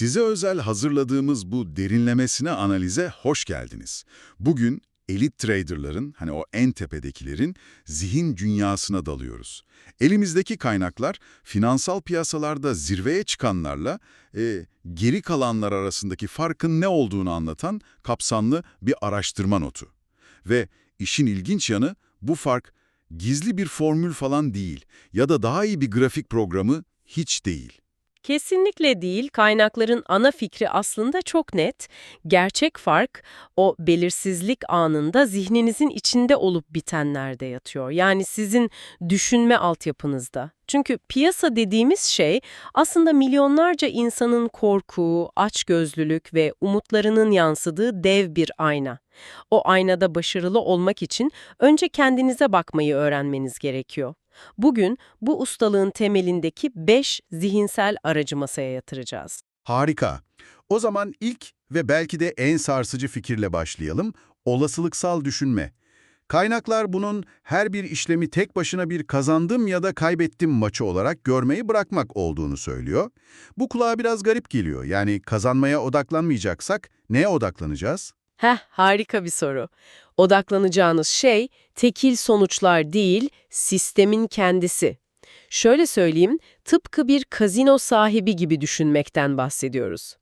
Size özel hazırladığımız bu derinlemesine analize hoş geldiniz. Bugün elit traderların, hani o en tepedekilerin zihin dünyasına dalıyoruz. Elimizdeki kaynaklar finansal piyasalarda zirveye çıkanlarla e, geri kalanlar arasındaki farkın ne olduğunu anlatan kapsamlı bir araştırma notu. Ve işin ilginç yanı bu fark gizli bir formül falan değil ya da daha iyi bir grafik programı hiç değil. Kesinlikle değil. Kaynakların ana fikri aslında çok net. Gerçek fark o belirsizlik anında zihninizin içinde olup bitenlerde yatıyor. Yani sizin düşünme altyapınızda. Çünkü piyasa dediğimiz şey aslında milyonlarca insanın korku, açgözlülük ve umutlarının yansıdığı dev bir ayna. O aynada başarılı olmak için önce kendinize bakmayı öğrenmeniz gerekiyor. Bugün bu ustalığın temelindeki 5 zihinsel aracı masaya yatıracağız. Harika. O zaman ilk ve belki de en sarsıcı fikirle başlayalım. Olasılıksal düşünme. Kaynaklar bunun her bir işlemi tek başına bir kazandım ya da kaybettim maçı olarak görmeyi bırakmak olduğunu söylüyor. Bu kulağa biraz garip geliyor. Yani kazanmaya odaklanmayacaksak neye odaklanacağız? Heh, harika bir soru. Odaklanacağınız şey tekil sonuçlar değil, sistemin kendisi. Şöyle söyleyeyim, tıpkı bir kazino sahibi gibi düşünmekten bahsediyoruz.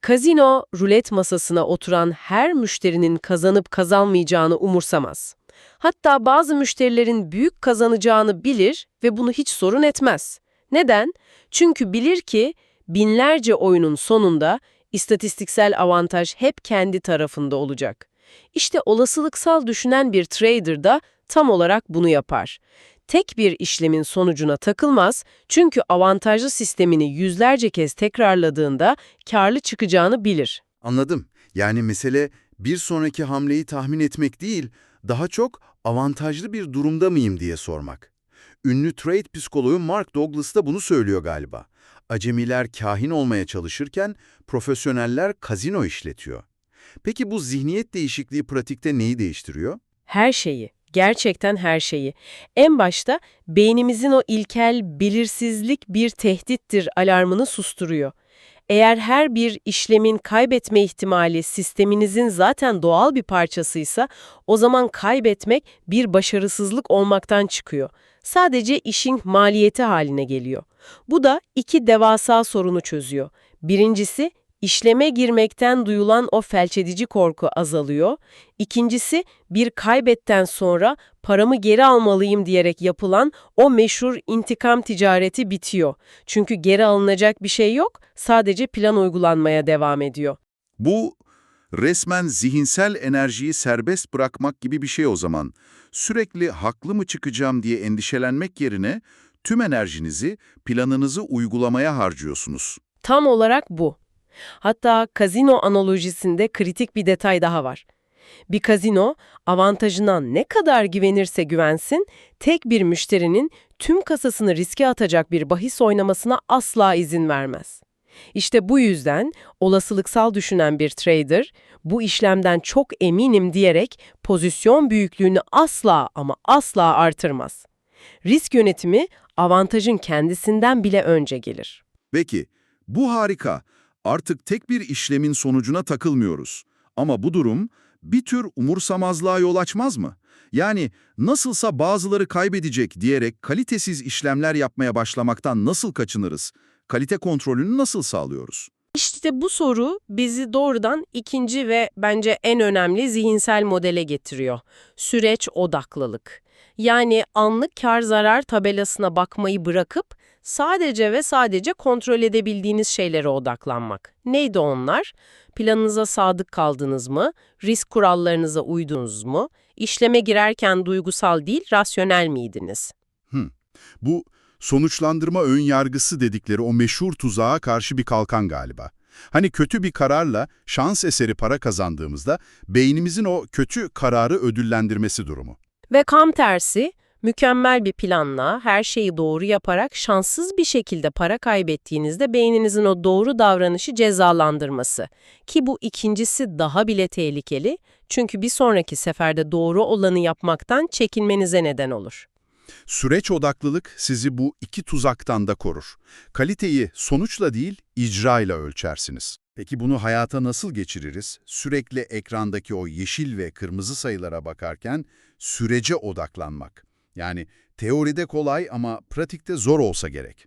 Kazino, rulet masasına oturan her müşterinin kazanıp kazanmayacağını umursamaz. Hatta bazı müşterilerin büyük kazanacağını bilir ve bunu hiç sorun etmez. Neden? Çünkü bilir ki binlerce oyunun sonunda istatistiksel avantaj hep kendi tarafında olacak. İşte olasılıksal düşünen bir trader da tam olarak bunu yapar. Tek bir işlemin sonucuna takılmaz çünkü avantajlı sistemini yüzlerce kez tekrarladığında karlı çıkacağını bilir. Anladım. Yani mesele bir sonraki hamleyi tahmin etmek değil, daha çok avantajlı bir durumda mıyım diye sormak. Ünlü trade psikoloğu Mark Douglas da bunu söylüyor galiba. Acemiler kahin olmaya çalışırken profesyoneller kazino işletiyor. Peki bu zihniyet değişikliği pratikte neyi değiştiriyor? Her şeyi, gerçekten her şeyi. En başta beynimizin o ilkel belirsizlik bir tehdittir alarmını susturuyor. Eğer her bir işlemin kaybetme ihtimali sisteminizin zaten doğal bir parçasıysa, o zaman kaybetmek bir başarısızlık olmaktan çıkıyor. Sadece işin maliyeti haline geliyor. Bu da iki devasa sorunu çözüyor. Birincisi, işleme girmekten duyulan o felçedici korku azalıyor. İkincisi, bir kaybetten sonra paramı geri almalıyım diyerek yapılan o meşhur intikam ticareti bitiyor. Çünkü geri alınacak bir şey yok, sadece plan uygulanmaya devam ediyor. Bu resmen zihinsel enerjiyi serbest bırakmak gibi bir şey o zaman. Sürekli haklı mı çıkacağım diye endişelenmek yerine tüm enerjinizi, planınızı uygulamaya harcıyorsunuz. Tam olarak bu. Hatta kazino analojisinde kritik bir detay daha var. Bir kazino avantajına ne kadar güvenirse güvensin, tek bir müşterinin tüm kasasını riske atacak bir bahis oynamasına asla izin vermez. İşte bu yüzden olasılıksal düşünen bir trader, bu işlemden çok eminim diyerek pozisyon büyüklüğünü asla ama asla artırmaz. Risk yönetimi avantajın kendisinden bile önce gelir. Peki, bu harika. Artık tek bir işlemin sonucuna takılmıyoruz. Ama bu durum bir tür umursamazlığa yol açmaz mı? Yani nasılsa bazıları kaybedecek diyerek kalitesiz işlemler yapmaya başlamaktan nasıl kaçınırız? Kalite kontrolünü nasıl sağlıyoruz? İşte bu soru bizi doğrudan ikinci ve bence en önemli zihinsel modele getiriyor. Süreç odaklılık. Yani anlık kar zarar tabelasına bakmayı bırakıp sadece ve sadece kontrol edebildiğiniz şeylere odaklanmak. Neydi onlar? Planınıza sadık kaldınız mı? Risk kurallarınıza uydunuz mu? İşleme girerken duygusal değil, rasyonel miydiniz? Bu sonuçlandırma ön yargısı dedikleri o meşhur tuzağa karşı bir kalkan galiba. Hani kötü bir kararla şans eseri para kazandığımızda beynimizin o kötü kararı ödüllendirmesi durumu. Ve kam tersi, mükemmel bir planla, her şeyi doğru yaparak şanssız bir şekilde para kaybettiğinizde beyninizin o doğru davranışı cezalandırması. Ki bu ikincisi daha bile tehlikeli çünkü bir sonraki seferde doğru olanı yapmaktan çekinmenize neden olur. Süreç odaklılık sizi bu iki tuzaktan da korur. Kaliteyi sonuçla değil, icrayla ölçersiniz. Peki bunu hayata nasıl geçiririz? Sürekli ekrandaki o yeşil ve kırmızı sayılara bakarken sürece odaklanmak. Yani teoride kolay ama pratikte zor olsa gerek.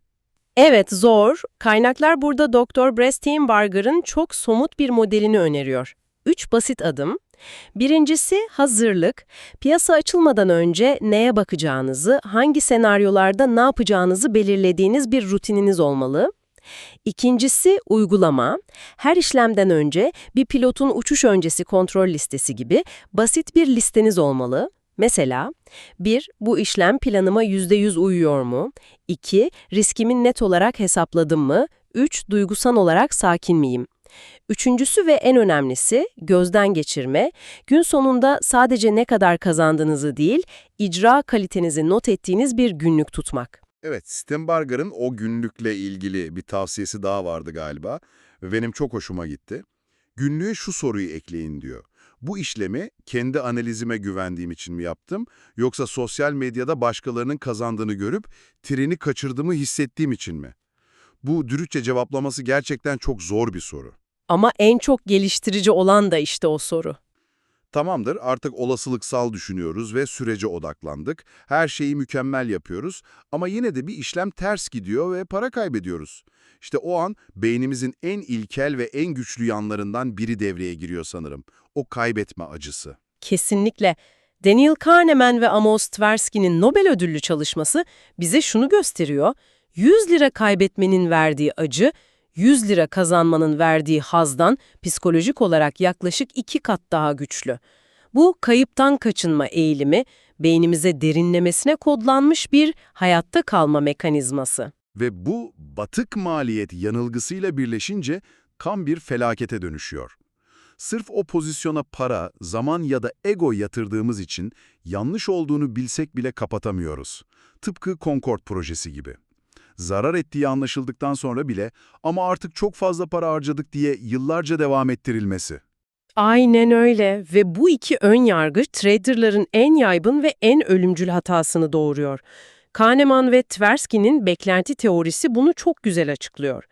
Evet, zor. Kaynaklar burada Dr. Bresteinbarger'ın çok somut bir modelini öneriyor. Üç basit adım. Birincisi hazırlık. Piyasa açılmadan önce neye bakacağınızı, hangi senaryolarda ne yapacağınızı belirlediğiniz bir rutininiz olmalı. İkincisi uygulama. Her işlemden önce bir pilotun uçuş öncesi kontrol listesi gibi basit bir listeniz olmalı. Mesela 1. Bu işlem planıma %100 uyuyor mu? 2. Riskimi net olarak hesapladım mı? 3. Duygusal olarak sakin miyim? Üçüncüsü ve en önemlisi gözden geçirme. Gün sonunda sadece ne kadar kazandığınızı değil, icra kalitenizi not ettiğiniz bir günlük tutmak. Evet, Stembarger'ın o günlükle ilgili bir tavsiyesi daha vardı galiba ve benim çok hoşuma gitti. Günlüğe şu soruyu ekleyin diyor. Bu işlemi kendi analizime güvendiğim için mi yaptım yoksa sosyal medyada başkalarının kazandığını görüp treni kaçırdığımı hissettiğim için mi? Bu dürüstçe cevaplaması gerçekten çok zor bir soru. Ama en çok geliştirici olan da işte o soru. Tamamdır, artık olasılıksal düşünüyoruz ve sürece odaklandık. Her şeyi mükemmel yapıyoruz ama yine de bir işlem ters gidiyor ve para kaybediyoruz. İşte o an beynimizin en ilkel ve en güçlü yanlarından biri devreye giriyor sanırım. O kaybetme acısı. Kesinlikle. Daniel Kahneman ve Amos Tversky'nin Nobel ödüllü çalışması bize şunu gösteriyor. 100 lira kaybetmenin verdiği acı, 100 lira kazanmanın verdiği hazdan psikolojik olarak yaklaşık iki kat daha güçlü. Bu kayıptan kaçınma eğilimi, beynimize derinlemesine kodlanmış bir hayatta kalma mekanizması. Ve bu batık maliyet yanılgısıyla birleşince kam bir felakete dönüşüyor. Sırf o pozisyona para, zaman ya da ego yatırdığımız için yanlış olduğunu bilsek bile kapatamıyoruz. Tıpkı Concord projesi gibi. Zarar ettiği anlaşıldıktan sonra bile ama artık çok fazla para harcadık diye yıllarca devam ettirilmesi. Aynen öyle ve bu iki ön yargı traderların en yaygın ve en ölümcül hatasını doğuruyor. Kahneman ve Tversky'nin beklenti teorisi bunu çok güzel açıklıyor.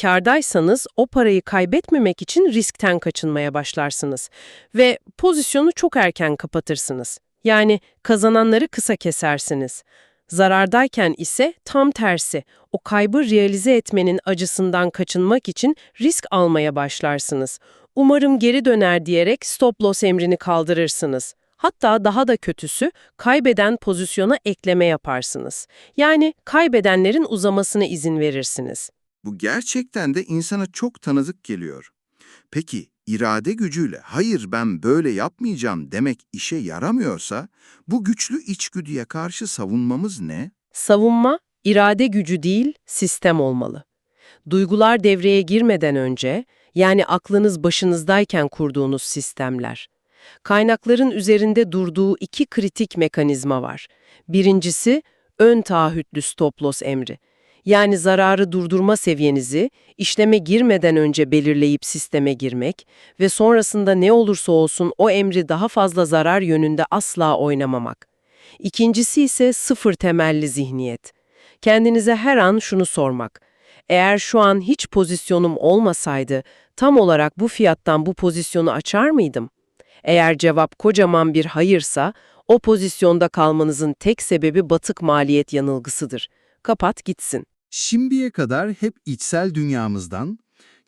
Kârdaysanız o parayı kaybetmemek için riskten kaçınmaya başlarsınız ve pozisyonu çok erken kapatırsınız. Yani kazananları kısa kesersiniz. Zarardayken ise tam tersi, o kaybı realize etmenin acısından kaçınmak için risk almaya başlarsınız. Umarım geri döner diyerek stop loss emrini kaldırırsınız. Hatta daha da kötüsü, kaybeden pozisyona ekleme yaparsınız. Yani kaybedenlerin uzamasına izin verirsiniz. Bu gerçekten de insana çok tanıdık geliyor. Peki irade gücüyle hayır ben böyle yapmayacağım demek işe yaramıyorsa bu güçlü içgüdüye karşı savunmamız ne? Savunma, irade gücü değil, sistem olmalı. Duygular devreye girmeden önce, yani aklınız başınızdayken kurduğunuz sistemler. Kaynakların üzerinde durduğu iki kritik mekanizma var. Birincisi, ön taahhütlü stop loss emri. Yani zararı durdurma seviyenizi işleme girmeden önce belirleyip sisteme girmek ve sonrasında ne olursa olsun o emri daha fazla zarar yönünde asla oynamamak. İkincisi ise sıfır temelli zihniyet. Kendinize her an şunu sormak. Eğer şu an hiç pozisyonum olmasaydı tam olarak bu fiyattan bu pozisyonu açar mıydım? Eğer cevap kocaman bir hayırsa o pozisyonda kalmanızın tek sebebi batık maliyet yanılgısıdır. Kapat gitsin. Şimdiye kadar hep içsel dünyamızdan,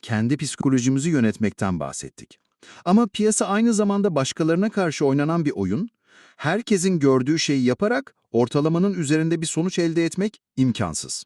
kendi psikolojimizi yönetmekten bahsettik. Ama piyasa aynı zamanda başkalarına karşı oynanan bir oyun. Herkesin gördüğü şeyi yaparak ortalamanın üzerinde bir sonuç elde etmek imkansız.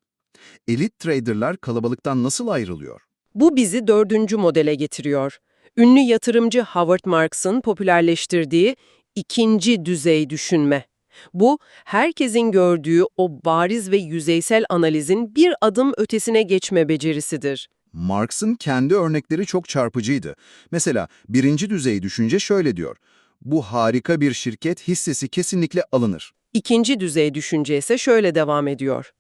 Elit traderlar kalabalıktan nasıl ayrılıyor? Bu bizi dördüncü modele getiriyor. Ünlü yatırımcı Howard Marks'ın popülerleştirdiği ikinci düzey düşünme. Bu, herkesin gördüğü o bariz ve yüzeysel analizin bir adım ötesine geçme becerisidir. Marx'ın kendi örnekleri çok çarpıcıydı. Mesela birinci düzey düşünce şöyle diyor. Bu harika bir şirket hissesi kesinlikle alınır. İkinci düzey düşünce ise şöyle devam ediyor.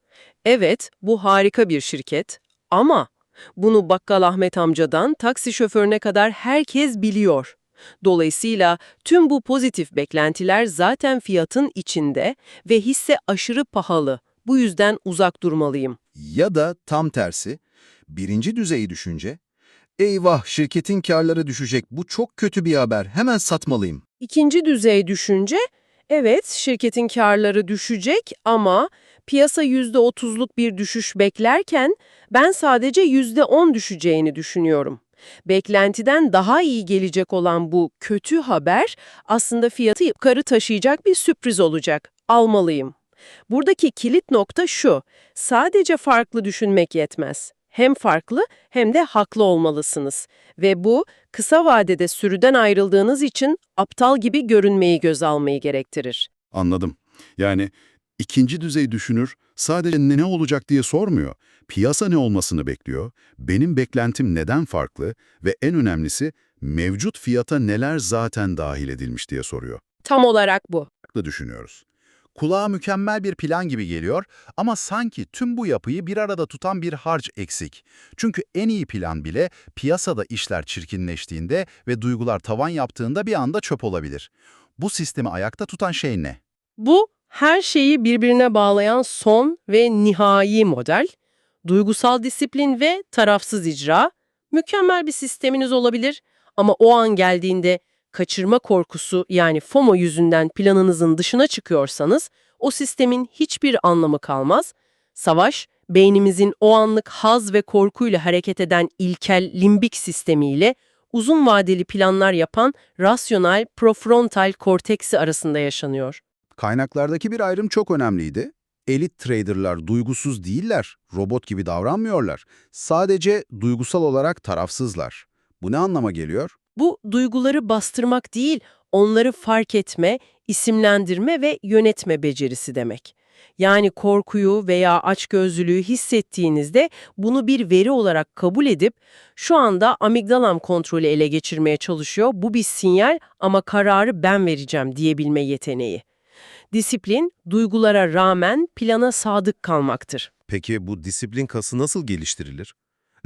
Evet, bu harika bir şirket ama bunu bakkal Ahmet amcadan taksi şoförüne kadar herkes biliyor. Dolayısıyla tüm bu pozitif beklentiler zaten fiyatın içinde ve hisse aşırı pahalı. Bu yüzden uzak durmalıyım. Ya da tam tersi, birinci düzey düşünce, eyvah şirketin karları düşecek, bu çok kötü bir haber, hemen satmalıyım. İkinci düzey düşünce, evet şirketin karları düşecek ama piyasa %30'luk bir düşüş beklerken ben sadece %10 düşeceğini düşünüyorum. Beklentiden daha iyi gelecek olan bu kötü haber aslında fiyatı yukarı taşıyacak bir sürpriz olacak. Almalıyım. Buradaki kilit nokta şu, sadece farklı düşünmek yetmez. Hem farklı hem de haklı olmalısınız. Ve bu, kısa vadede sürüden ayrıldığınız için aptal gibi görünmeyi göz almayı gerektirir. Anladım. Yani ikinci düzey düşünür sadece ne ne olacak diye sormuyor. Piyasa ne olmasını bekliyor, benim beklentim neden farklı ve en önemlisi mevcut fiyata neler zaten dahil edilmiş diye soruyor. Tam olarak bu. Farklı düşünüyoruz. Kulağa mükemmel bir plan gibi geliyor ama sanki tüm bu yapıyı bir arada tutan bir harç eksik. Çünkü en iyi plan bile piyasada işler çirkinleştiğinde ve duygular tavan yaptığında bir anda çöp olabilir. Bu sistemi ayakta tutan şey ne? Bu, her şeyi birbirine bağlayan son ve nihai model, duygusal disiplin ve tarafsız icra, mükemmel bir sisteminiz olabilir ama o an geldiğinde kaçırma korkusu yani FOMO yüzünden planınızın dışına çıkıyorsanız o sistemin hiçbir anlamı kalmaz. Savaş, beynimizin o anlık haz ve korkuyla hareket eden ilkel limbik sistemiyle uzun vadeli planlar yapan rasyonel prefrontal korteksi arasında yaşanıyor. Kaynaklardaki bir ayrım çok önemliydi. Elit traderlar duygusuz değiller, robot gibi davranmıyorlar. Sadece duygusal olarak tarafsızlar. Bu ne anlama geliyor? Bu duyguları bastırmak değil, onları fark etme, isimlendirme ve yönetme becerisi demek. Yani korkuyu veya açgözlülüğü hissettiğinizde bunu bir veri olarak kabul edip şu anda amigdalam kontrolü ele geçirmeye çalışıyor, bu bir sinyal ama kararı ben vereceğim diyebilme yeteneği. Disiplin, duygulara rağmen plana sadık kalmaktır. Peki bu disiplin kası nasıl geliştirilir?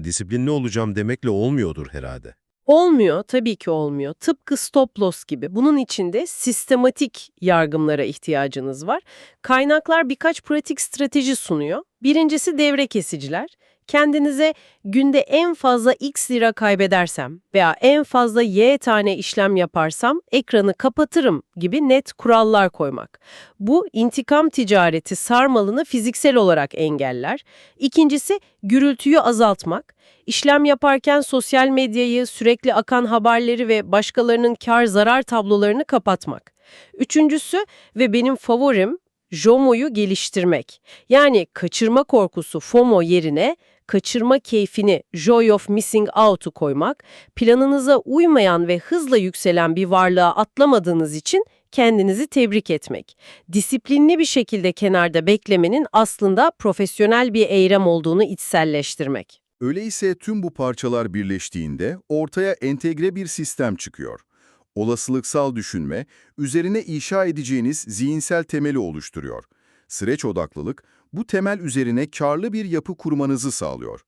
Disiplinli olacağım demekle olmuyordur herhalde. Olmuyor, tabii ki olmuyor. Tıpkı stop loss gibi. Bunun için de sistematik yargımlara ihtiyacınız var. Kaynaklar birkaç pratik strateji sunuyor. Birincisi devre kesiciler. Kendinize günde en fazla x lira kaybedersem veya en fazla y tane işlem yaparsam ekranı kapatırım gibi net kurallar koymak. Bu intikam ticareti sarmalını fiziksel olarak engeller. İkincisi gürültüyü azaltmak. İşlem yaparken sosyal medyayı, sürekli akan haberleri ve başkalarının kar zarar tablolarını kapatmak. Üçüncüsü ve benim favorim JOMO'yu geliştirmek. Yani kaçırma korkusu FOMO yerine kaçırma keyfini Joy of Missing Out'u koymak, planınıza uymayan ve hızla yükselen bir varlığa atlamadığınız için kendinizi tebrik etmek. Disiplinli bir şekilde kenarda beklemenin aslında profesyonel bir eylem olduğunu içselleştirmek. Öyleyse tüm bu parçalar birleştiğinde ortaya entegre bir sistem çıkıyor. Olasılıksal düşünme, üzerine inşa edeceğiniz zihinsel temeli oluşturuyor. Süreç odaklılık, bu temel üzerine karlı bir yapı kurmanızı sağlıyor.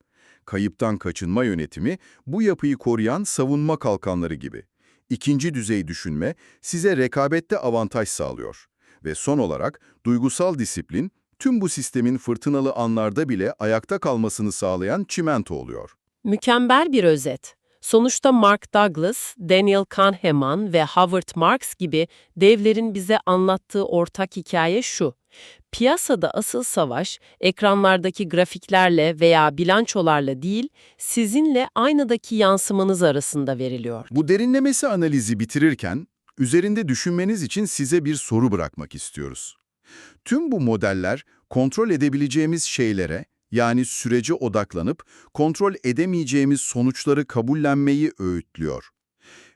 Kayıptan kaçınma yönetimi, bu yapıyı koruyan savunma kalkanları gibi. İkinci düzey düşünme, size rekabette avantaj sağlıyor. Ve son olarak, duygusal disiplin, tüm bu sistemin fırtınalı anlarda bile ayakta kalmasını sağlayan çimento oluyor. Mükemmel bir özet. Sonuçta Mark Douglas, Daniel Kahneman ve Howard Marks gibi devlerin bize anlattığı ortak hikaye şu. Piyasada asıl savaş, ekranlardaki grafiklerle veya bilançolarla değil, sizinle aynadaki yansımanız arasında veriliyor. Bu derinlemesi analizi bitirirken, üzerinde düşünmeniz için size bir soru bırakmak istiyoruz. Tüm bu modeller kontrol edebileceğimiz şeylere, yani sürece odaklanıp kontrol edemeyeceğimiz sonuçları kabullenmeyi öğütlüyor.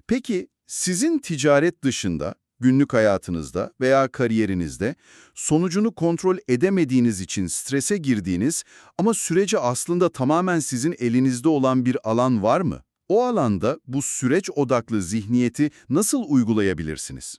Peki sizin ticaret dışında, günlük hayatınızda veya kariyerinizde sonucunu kontrol edemediğiniz için strese girdiğiniz ama süreci aslında tamamen sizin elinizde olan bir alan var mı? O alanda bu süreç odaklı zihniyeti nasıl uygulayabilirsiniz?